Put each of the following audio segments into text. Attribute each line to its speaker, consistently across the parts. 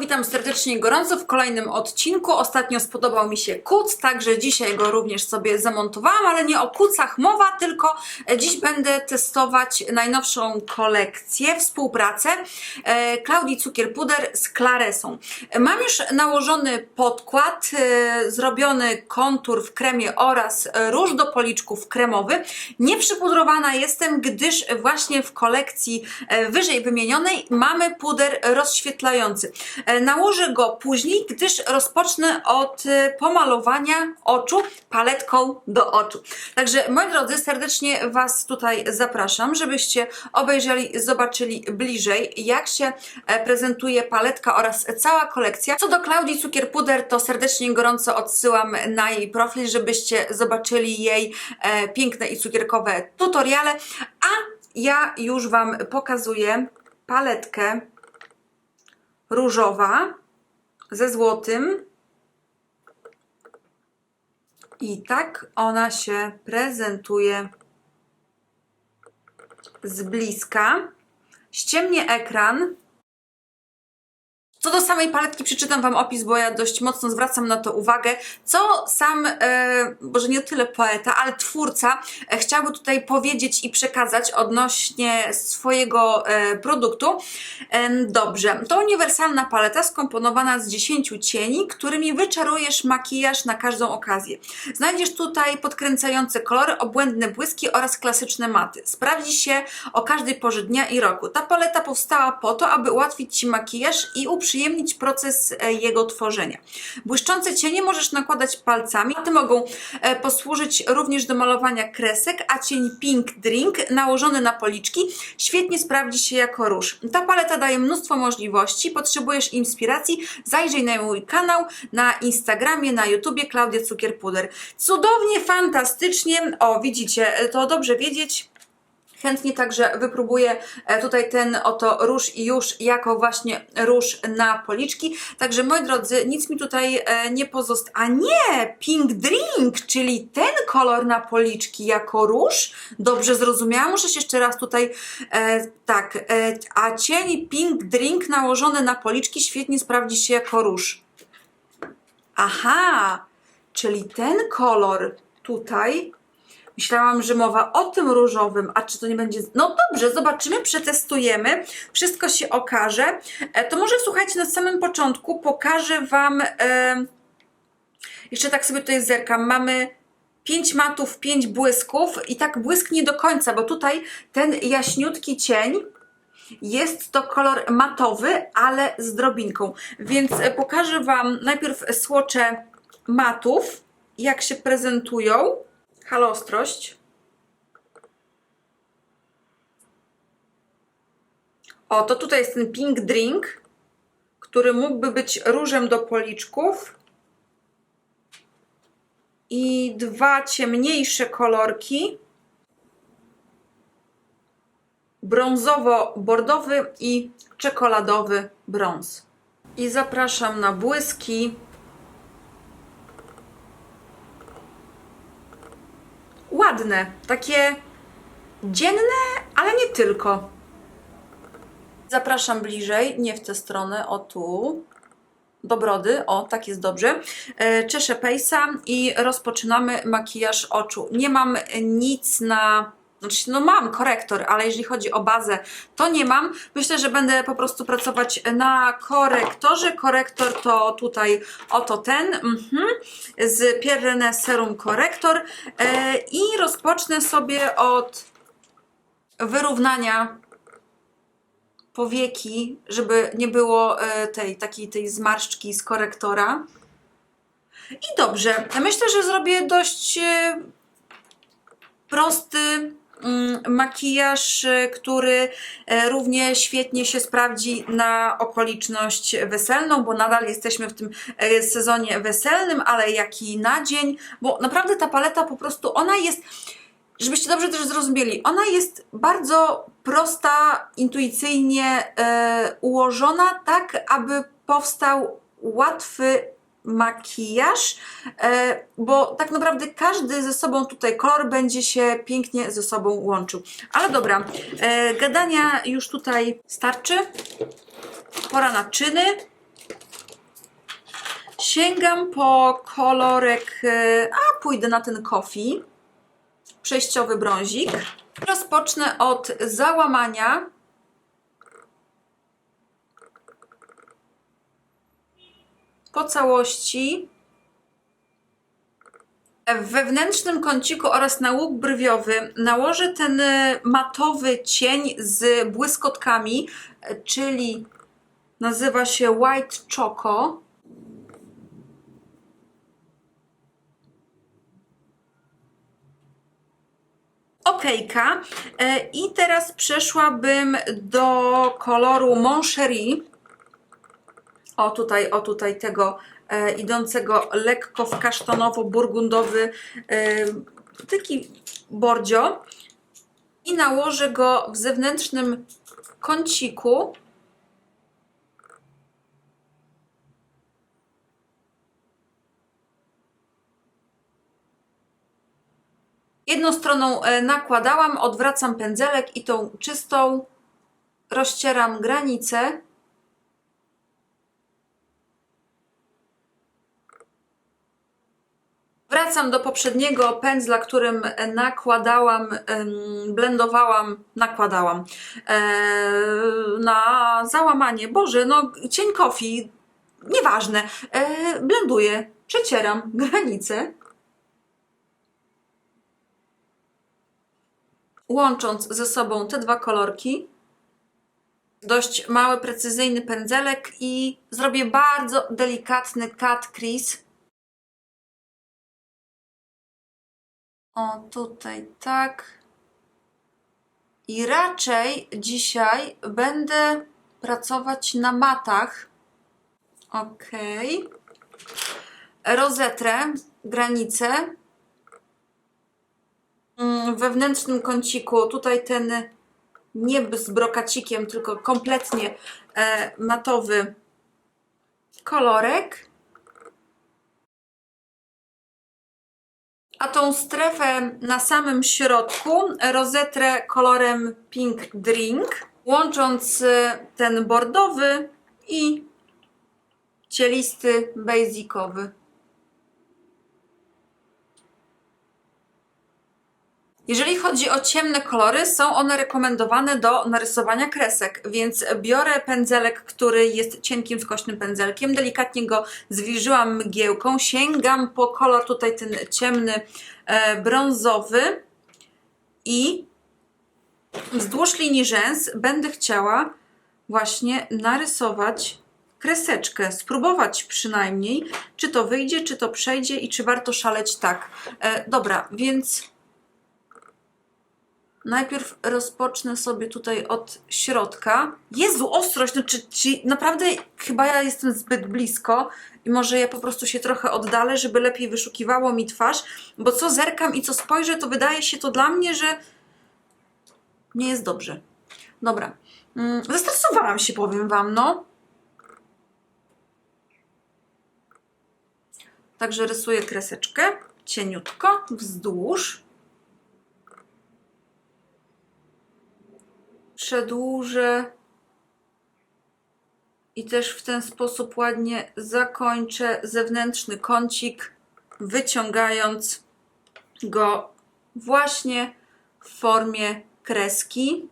Speaker 1: Witam serdecznie gorąco w kolejnym odcinku. Ostatnio spodobał mi się kuc, także dzisiaj go również sobie zamontowałam, ale nie o kucach mowa, tylko dziś będę testować najnowszą kolekcję, współpracę e, Klaudii Cukier Puder z Claresą. Mam już nałożony podkład, e, zrobiony kontur w kremie oraz róż do policzków kremowy. Nie przypudrowana jestem, gdyż właśnie w kolekcji e, wyżej wymienionej mamy puder rozświetlający. E, Nałożę go później, gdyż rozpocznę od e, pomalowania oczu paletką do oczu. Także moi drodzy, serdecznie Was tutaj zapraszam, żebyście obejrzeli, zobaczyli bliżej, jak się e, prezentuje paletka oraz cała kolekcja. Co do Klaudii Cukier Puder, to serdecznie gorąco odsyłam na jej profil, żebyście zobaczyli jej piękne i cukierkowe tutoriale, a ja już Wam pokazuję paletkę różowa ze złotym. I tak ona się prezentuje z bliska. Ściemnie ekran. Co do samej paletki, przeczytam Wam opis, bo ja dość mocno zwracam na to uwagę. Co sam, e, może nie tyle poeta, ale twórca e, chciałby tutaj powiedzieć i przekazać odnośnie swojego e, produktu. E, dobrze, to uniwersalna paleta skomponowana z 10 cieni, którymi wyczarujesz makijaż na każdą okazję. Znajdziesz tutaj podkręcające kolory, obłędne błyski oraz klasyczne maty. Sprawdzi się o każdej porze dnia i roku. Ta paleta powstała po to, aby ułatwić Ci makijaż i uprzyjemnić proces e, jego tworzenia. Błyszczące cienie możesz nakładać palcami. Te mogą e, posłużyć również do malowania kresek, a cień Pink Drink nałożony na policzki świetnie sprawdzi się jako róż. Ta paleta daje mnóstwo możliwości. Potrzebujesz inspiracji? Zajrzyj na mój kanał na Instagramie, na YouTubie Klaudia Cukier Puder. Cudownie, fantastycznie. O, widzicie, to dobrze wiedzieć. Chętnie także wypróbuję e, tutaj ten oto róż i już jako właśnie róż na policzki. Także moi drodzy, nic mi tutaj e, nie pozostaje. A nie! Pink Drink, czyli ten kolor na policzki jako róż. Dobrze zrozumiałam. Muszę się jeszcze raz tutaj e, tak. E, a cień Pink Drink nałożony na policzki świetnie sprawdzi się jako róż. Aha! Czyli ten kolor tutaj Myślałam, że mowa o tym różowym, a czy to nie będzie. No dobrze, zobaczymy, przetestujemy, wszystko się okaże. E, to może słuchajcie, na samym początku pokażę Wam. E, jeszcze tak sobie tutaj zerkam. Mamy 5 matów, 5 błysków i tak błysk nie do końca, bo tutaj ten jaśniutki cień jest to kolor matowy, ale z drobinką. Więc e, pokażę Wam najpierw słocze matów, jak się prezentują. Halo ostrość. O, to tutaj jest ten pink drink, który mógłby być różem do policzków. I dwa ciemniejsze kolorki. Brązowo-bordowy i czekoladowy brąz. I zapraszam na błyski. Ładne, takie dzienne, ale nie tylko. Zapraszam bliżej, nie w tę stronę, o tu. Do brody, o tak jest dobrze. E, Czeszę pejsa i rozpoczynamy makijaż oczu. Nie mam nic na znaczy, no mam korektor, ale jeżeli chodzi o bazę, to nie mam. Myślę, że będę po prostu pracować na korektorze. Korektor to tutaj oto ten mhm, z Pierre Serum Korektor e, i rozpocznę sobie od wyrównania powieki, żeby nie było e, tej takiej tej zmarszczki z korektora. I dobrze, myślę, że zrobię dość e, prosty makijaż, y, który e, równie świetnie się sprawdzi na okoliczność weselną, bo nadal jesteśmy w tym e, sezonie weselnym, ale jak i na dzień, bo naprawdę ta paleta po prostu, ona jest, żebyście dobrze też zrozumieli, ona jest bardzo prosta, intuicyjnie e, ułożona, tak aby powstał łatwy makijaż, e, bo tak naprawdę każdy ze sobą tutaj kolor będzie się pięknie ze sobą łączył. Ale dobra, e, gadania już tutaj starczy. Pora na czyny. Sięgam po kolorek, e, a pójdę na ten coffee, przejściowy brązik. Rozpocznę od załamania. Po całości. W wewnętrznym kąciku oraz na łuk brwiowy nałożę ten e, matowy cień z błyskotkami, e, czyli nazywa się White Choco. Okejka. E, I teraz przeszłabym do koloru Moncherie. O tutaj, o tutaj tego e, idącego lekko w kasztanowo-burgundowy e, taki bordzio. I nałożę go w zewnętrznym kąciku. Jedną stroną e, nakładałam, odwracam pędzelek i tą czystą rozcieram granicę. Wracam do poprzedniego pędzla, którym nakładałam, em, blendowałam, nakładałam e, na załamanie. Boże, no cień kofi, nieważne. E, blenduję, przecieram granicę. łącząc ze sobą te dwa kolorki. Dość mały, precyzyjny pędzelek i zrobię bardzo delikatny cut crease. O, tutaj tak. I raczej dzisiaj będę pracować na matach. Ok. Rozetrę granicę Mm, wewnętrznym kąciku, tutaj ten nie z brokacikiem, tylko kompletnie e, matowy kolorek. A tą strefę na samym środku rozetrę kolorem Pink Drink, łącząc e, ten bordowy i cielisty, basicowy. Jeżeli chodzi o ciemne kolory, są one rekomendowane do narysowania kresek, więc biorę pędzelek, który jest cienkim, skośnym pędzelkiem, delikatnie go zwilżyłam mgiełką, sięgam po kolor tutaj ten ciemny, e, brązowy i wzdłuż linii rzęs będę chciała właśnie narysować kreseczkę, spróbować przynajmniej, czy to wyjdzie, czy to przejdzie i czy warto szaleć tak. E, dobra, więc Najpierw rozpocznę sobie tutaj od środka. Jezu, ostrość! No, czy, czy naprawdę chyba ja jestem zbyt blisko i może ja po prostu się trochę oddalę, żeby lepiej wyszukiwało mi twarz, bo co zerkam i co spojrzę, to wydaje się to dla mnie, że nie jest dobrze. Dobra. Mm, zestresowałam się, powiem Wam, no. Także rysuję kreseczkę cieniutko wzdłuż. Przedłużę i też w ten sposób ładnie zakończę zewnętrzny kącik, wyciągając go właśnie w formie kreski.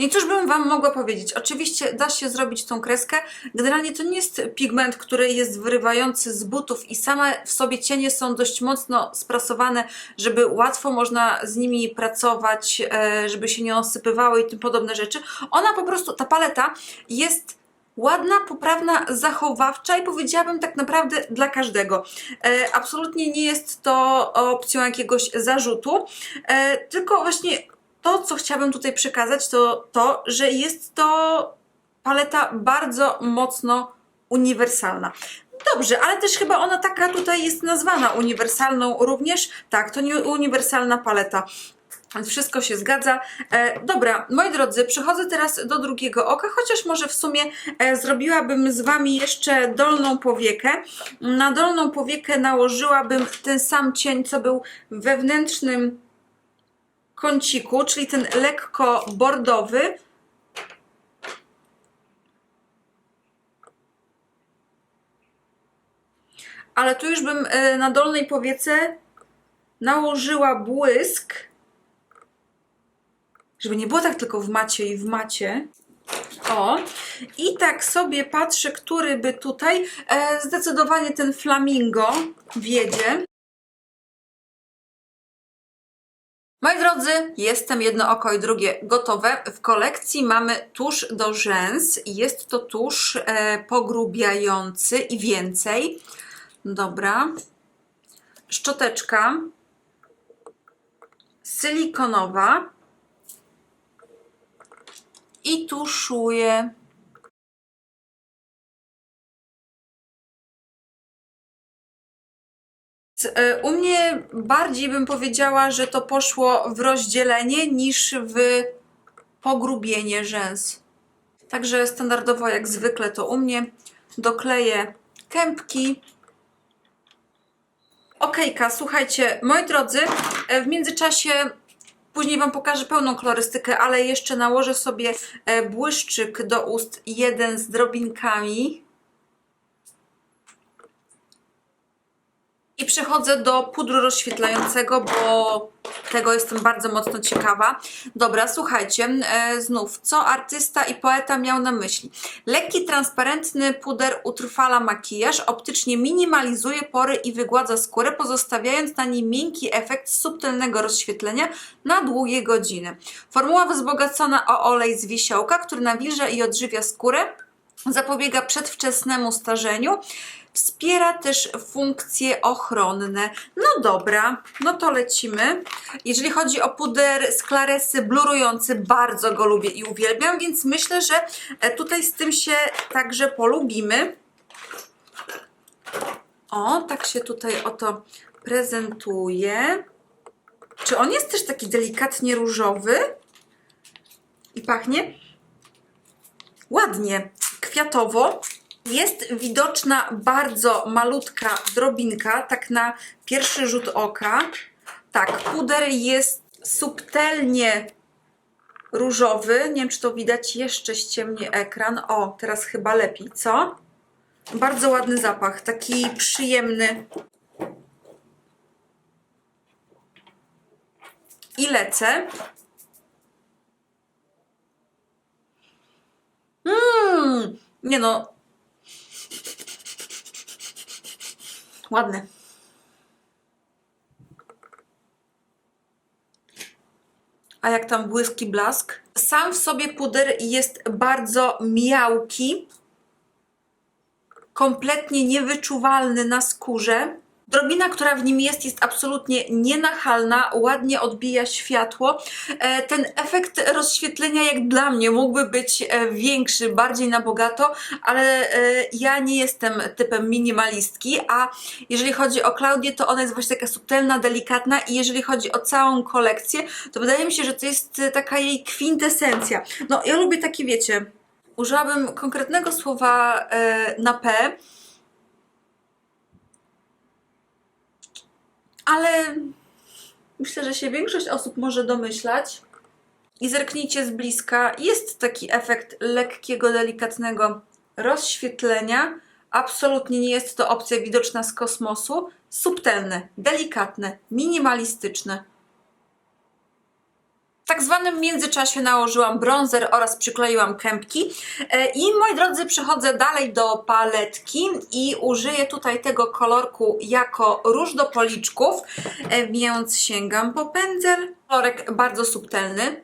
Speaker 1: No I cóż bym Wam mogła powiedzieć? Oczywiście da się zrobić tą kreskę. Generalnie to nie jest pigment, który jest wyrywający z butów i same w sobie cienie są dość mocno sprasowane, żeby łatwo można z nimi pracować, e, żeby się nie osypywały i tym podobne rzeczy. Ona po prostu, ta paleta jest ładna, poprawna, zachowawcza i powiedziałabym tak naprawdę dla każdego. E, absolutnie nie jest to opcją jakiegoś zarzutu, e, tylko właśnie to, co chciałabym tutaj przekazać, to to, że jest to paleta bardzo mocno uniwersalna. Dobrze, ale też chyba ona taka tutaj jest nazwana uniwersalną również. Tak, to nie uniwersalna paleta. Wszystko się zgadza. E, dobra, moi drodzy, przechodzę teraz do drugiego oka, chociaż może w sumie e, zrobiłabym z Wami jeszcze dolną powiekę. Na dolną powiekę nałożyłabym ten sam cień, co był wewnętrznym kąciku, czyli ten lekko bordowy. ale tu już bym e, na dolnej powiece nałożyła błysk, żeby nie było tak tylko w macie i w macie. O, i tak sobie patrzę, który by tutaj. E, zdecydowanie ten flamingo wiedzie. Moi drodzy, jestem jedno oko i drugie gotowe. W kolekcji mamy tusz do rzęs. Jest to tusz e, pogrubiający i więcej. Dobra. Szczoteczka silikonowa i tuszuję. U mnie bardziej bym powiedziała, że to poszło w rozdzielenie niż w pogrubienie rzęs. Także standardowo jak zwykle to u mnie dokleję kępki. Okejka, słuchajcie, moi drodzy, e, w międzyczasie później Wam pokażę pełną kolorystykę, ale jeszcze nałożę sobie e, błyszczyk do ust, jeden z drobinkami. I przechodzę do pudru rozświetlającego, bo tego jestem bardzo mocno ciekawa. Dobra, słuchajcie, e, znów, co artysta i poeta miał na myśli? Lekki, transparentny puder utrwala makijaż, optycznie minimalizuje pory i wygładza skórę, pozostawiając na niej miękki efekt subtelnego rozświetlenia na długie godziny. Formuła wzbogacona o olej z wiesiołka, który nawilża i odżywia skórę, zapobiega przedwczesnemu starzeniu, Wspiera też funkcje ochronne. No dobra, no to lecimy. Jeżeli chodzi o puder z Claresy blurujący, bardzo go lubię i uwielbiam, więc myślę, że e, tutaj z tym się także polubimy. O, tak się tutaj oto prezentuje. Czy on jest też taki delikatnie różowy? I pachnie ładnie, kwiatowo. Jest widoczna bardzo malutka drobinka, tak na pierwszy rzut oka. Tak, puder jest subtelnie różowy. Nie wiem, czy to widać, jeszcze ściemnie ekran. O, teraz chyba lepiej, co? Bardzo ładny zapach, taki przyjemny. I lecę. Mmm, nie no, Ładny. A jak tam błyski blask? Sam w sobie puder jest bardzo miałki, kompletnie niewyczuwalny na skórze. Drobina, która w nim jest, jest absolutnie nienachalna, ładnie odbija światło. E, ten efekt rozświetlenia, jak dla mnie, mógłby być e, większy, bardziej na bogato, ale e, ja nie jestem typem minimalistki, a jeżeli chodzi o Klaudię, to ona jest właśnie taka subtelna, delikatna i jeżeli chodzi o całą kolekcję, to wydaje mi się, że to jest taka jej kwintesencja. No, ja lubię takie, wiecie, użyłabym konkretnego słowa na P, ale myślę, że się większość osób może domyślać. I zerknijcie z bliska, jest taki efekt lekkiego, delikatnego rozświetlenia. Absolutnie nie jest to opcja widoczna z kosmosu. Subtelne, delikatne, minimalistyczne tak zwanym międzyczasie nałożyłam bronzer oraz przykleiłam kępki. E, I moi drodzy, przechodzę dalej do paletki i użyję tutaj tego kolorku jako róż do policzków, e, więc sięgam po pędzel. Kolorek bardzo subtelny.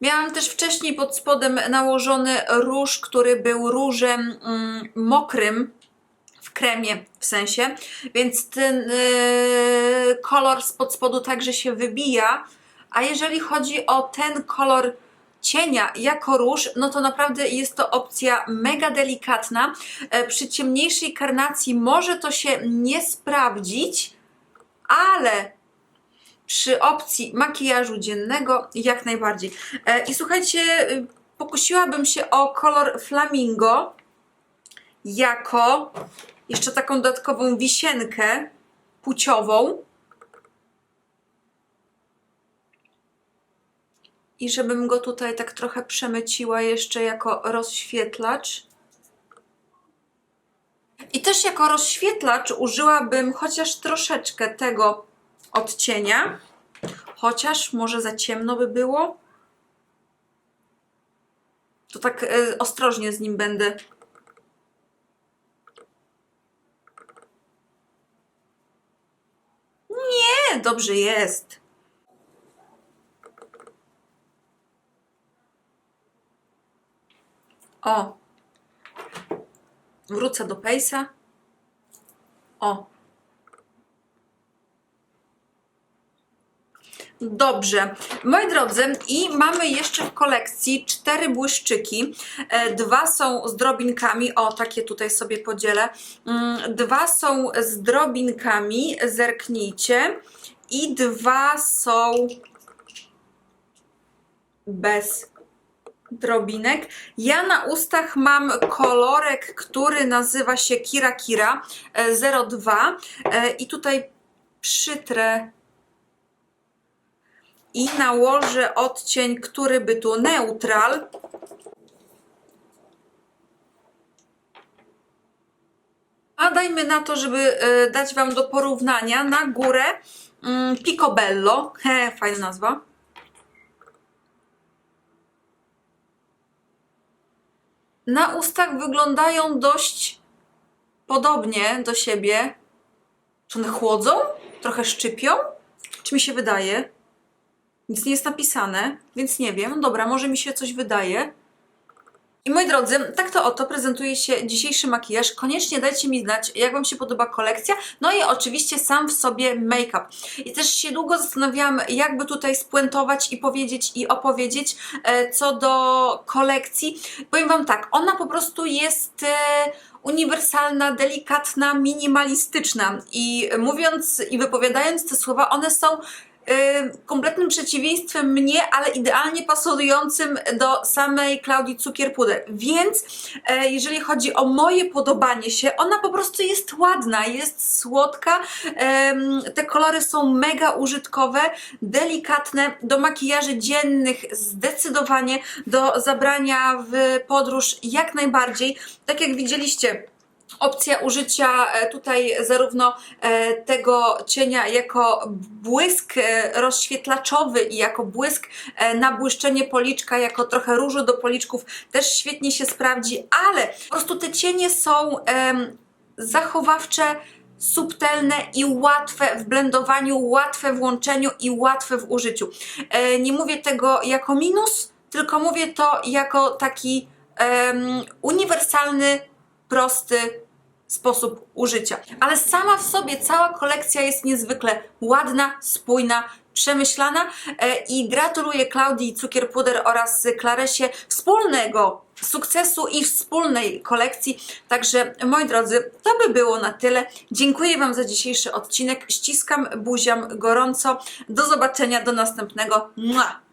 Speaker 1: Miałam też wcześniej pod spodem nałożony róż, który był różem mm, mokrym, w kremie w sensie, więc ten yy, kolor spod spodu także się wybija, a jeżeli chodzi o ten kolor cienia jako róż, no to naprawdę jest to opcja mega delikatna. E, przy ciemniejszej karnacji może to się nie sprawdzić, ale przy opcji makijażu dziennego jak najbardziej. E, I słuchajcie, y, pokusiłabym się o kolor flamingo jako jeszcze taką dodatkową wisienkę płciową. I żebym go tutaj tak trochę przemyciła jeszcze jako rozświetlacz. I też jako rozświetlacz użyłabym chociaż troszeczkę tego odcienia. Chociaż może za ciemno by było. To tak e, ostrożnie z nim będę. Dobrze jest. O. Wrócę do pejsa. O. Dobrze, moi drodzy, i mamy jeszcze w kolekcji cztery błyszczyki. E, Dwa są z drobinkami, o takie tutaj sobie podzielę. Mm, Dwa są z drobinkami, zerknijcie. I dwa są bez drobinek. Ja na ustach mam kolorek, który nazywa się Kira Kira e, 02 e, i tutaj przytrę i nałożę odcień, który by tu neutral. A dajmy na to, żeby e, dać Wam do porównania na górę mm, Picobello. He, fajna nazwa. Na ustach wyglądają dość podobnie do siebie. Czy one chłodzą? Trochę szczypią? Czy mi się wydaje? Nic nie jest napisane, więc nie wiem. Dobra, może mi się coś wydaje. I moi drodzy, tak to oto prezentuje się dzisiejszy makijaż. Koniecznie dajcie mi znać, jak Wam się podoba kolekcja. No i oczywiście sam w sobie make-up. I też się długo zastanawiałam, jakby tutaj spuentować i powiedzieć i opowiedzieć e, co do kolekcji. Powiem Wam tak, ona po prostu jest... E, uniwersalna, delikatna, minimalistyczna. I mówiąc i wypowiadając te słowa, one są kompletnym przeciwieństwem mnie, ale idealnie pasującym do samej Klaudii Cukierpuder. Więc e, jeżeli chodzi o moje podobanie się, ona po prostu jest ładna, jest słodka, te kolory są mega użytkowe, delikatne, do makijaży dziennych zdecydowanie, do zabrania w podróż jak najbardziej. Tak jak widzieliście, opcja użycia e, tutaj zarówno e, tego cienia jako błysk e, rozświetlaczowy i jako błysk na błyszczenie policzka, jako trochę różu do policzków też świetnie się sprawdzi, ale po prostu te cienie są zachowawcze, subtelne i łatwe w blendowaniu, łatwe w łączeniu i łatwe w użyciu. Nie mówię tego jako minus, tylko mówię to jako taki em, uniwersalny, prosty sposób użycia. Ale sama w sobie cała kolekcja jest niezwykle ładna, spójna, przemyślana e, i gratuluję Klaudii Cukierpuder oraz Klaresie wspólnego sukcesu i wspólnej kolekcji. Także moi drodzy, to by było na tyle. Dziękuję Wam za dzisiejszy odcinek. Ściskam buziam gorąco. Do zobaczenia, do następnego. Mua!